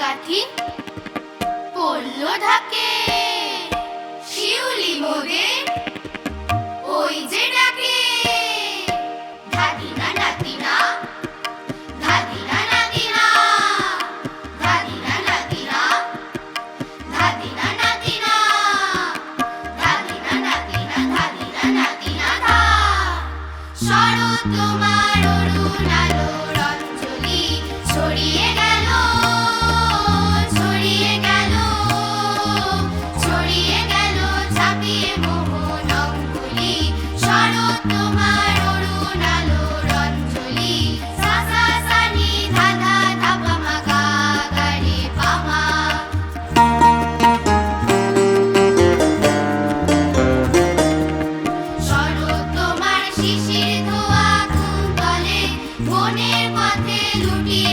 কাঠি পড়ল ঢাকে। শিউলি ভোগে ওই যে ডাকে। ঢাকিনা ঢাকিনা তোমার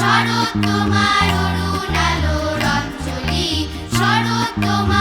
শরৎ তোমার অরুণালো রঞ্জলি শরৎ তোমার